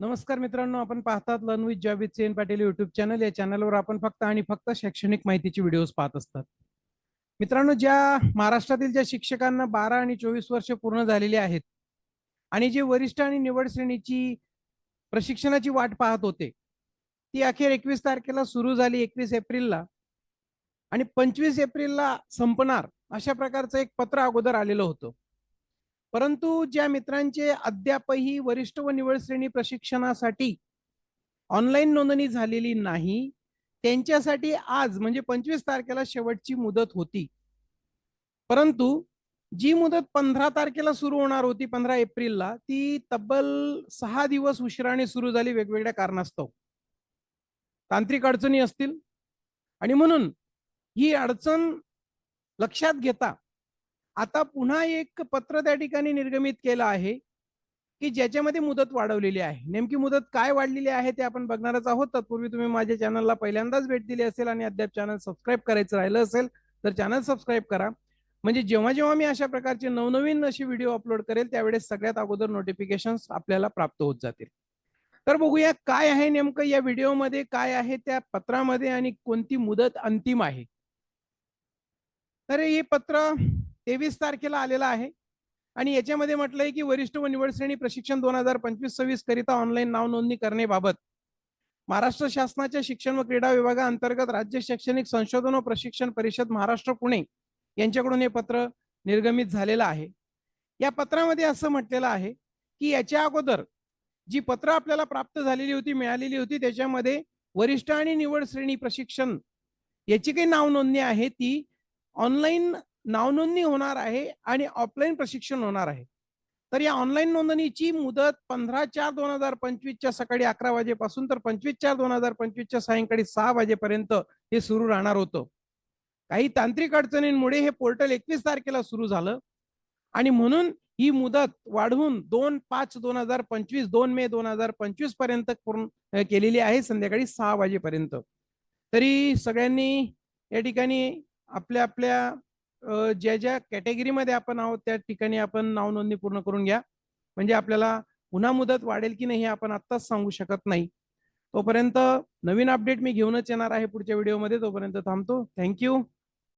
नमस्कार मित्रांनो आपण पाहतात learn with job with Sen Patil YouTube channel या चॅनलवर आपण फक्त आणि फक्त शैक्षणिक माहितीचे व्हिडिओज पाहत असतात. मित्रांनो ज्या महाराष्ट्रातील ज्या शिक्षकांना बारा आणि चोवीस वर्ष पूर्ण झालेली आहेत आणि जे वरिष्ठ आणि निवड श्रेणीची प्रशिक्षणाची वाट पाहत होते ती अखेर एकवीस तारखेला सुरू झाली एकवीस एप्रिलला आणि पंचवीस एप्रिलला संपणार अशा प्रकारचं एक पत्र अगोदर आलेलं होतं. परंतु ज्या मित्रांचे अद्यापही वरिष्ठ व निवड श्रेणी प्रशिक्षणासाठी ऑनलाईन नोंदणी झालेली नाही त्यांच्यासाठी आज म्हणजे पंचवीस तारखेला शेवटची मुदत होती. परंतु जी मुदत पंधरा तारखेला सुरू होणार होती पंधरा एप्रिलला ती तब्बल सहा दिवस उशिराने सुरू झाली वेगवेगळ्या कारणास्तव. तांत्रिक अडचणी असतील. आणि म्हणून ही अडचण लक्षात घेता आता पुन्हा एक पत्र त्या ठिकाणी निर्गमित केलं आहे की ज्याच्यामध्ये मुदत वाढवलेली आहे. नेमकी मुदत काय वाढलेली आहे ते आपण बघणारच आहोत. तत्पूर्वी तुम्ही माझ्या चॅनलला पहिल्यांदाच भेट दिली असेल आणि अद्याप चॅनल सबस्क्राईब करायचं राहिलं असेल तर चॅनल सबस्क्राईब करा. म्हणजे जेव्हा जेव्हा मी अशा प्रकारचे नवनवीन अशी व्हिडिओ अपलोड करेल त्यावेळेस सगळ्यात अगोदर नोटिफिकेशन आपल्याला प्राप्त होत जातील. तर बघूया काय आहे नेमकं या व्हिडिओमध्ये काय आहे त्या पत्रामध्ये आणि कोणती मुदत अंतिम आहे. तर हे पत्र तेवीस तारखेला आलेला आहे. आणि याच्यामध्ये म्हटलंय की वरिष्ठ व निवड श्रेणी प्रशिक्षण दोन हजार पंचवीस सव्वीस करिता ऑनलाईन नाव नोंदणी करण्याबाबत. महाराष्ट्र शासनाच्या शिक्षण व क्रीडा विभागाअंतर्गत राज्य शैक्षणिक संशोधन व प्रशिक्षण परिषद महाराष्ट्र पुणे यांच्याकडून हे पत्र निर्गमित झालेलं आहे. या पत्रामध्ये असं म्हटलेलं आहे की याच्या अगोदर जी पत्र आपल्याला प्राप्त झालेली होती मिळालेली होती त्याच्यामध्ये वरिष्ठ आणि निवड श्रेणी प्रशिक्षण याची काही नाव नोंदणी आहे. ती ऑनलाईन नावनोंदणी होणार आहे आणि ऑफलाईन प्रशिक्षण होणार आहे. तर या ऑनलाईन नोंदणीची मुदत पंधरा चार दोन हजार पंचवीसच्या सकाळी अकरा वाजेपासून तर पंचवीस चार दोन हजार पंचवीसच्या सायंकाळी सहा वाजेपर्यंत हे सुरू राहणार होतं. काही तांत्रिक अडचणींमुळे हे पोर्टल एकवीस तारखेला सुरू झालं आणि म्हणून ही मुदत वाढवून दोन पाच दोन हजार पंचवीस दोन मे दोन हजार पंचवीसपर्यंत पूर्ण केलेली आहे संध्याकाळी सहा वाजेपर्यंत. तरी सगळ्यांनी या ठिकाणी आपल्या आपल्या ज्या ज्या कॅटेगरीमध्ये आपण आहोत त्या ठिकाणी आपण नाव नोंदणी पूर्ण करून घ्या. म्हणजे आपल्याला पुन्हा मुदत वाढेल की नाही हे आपण आत्ताच सांगू शकत नाही. तोपर्यंत नवीन अपडेट मी घेऊनच येणार आहे पुढच्या व्हिडिओमध्ये. तोपर्यंत थांबतो. थँक्यू.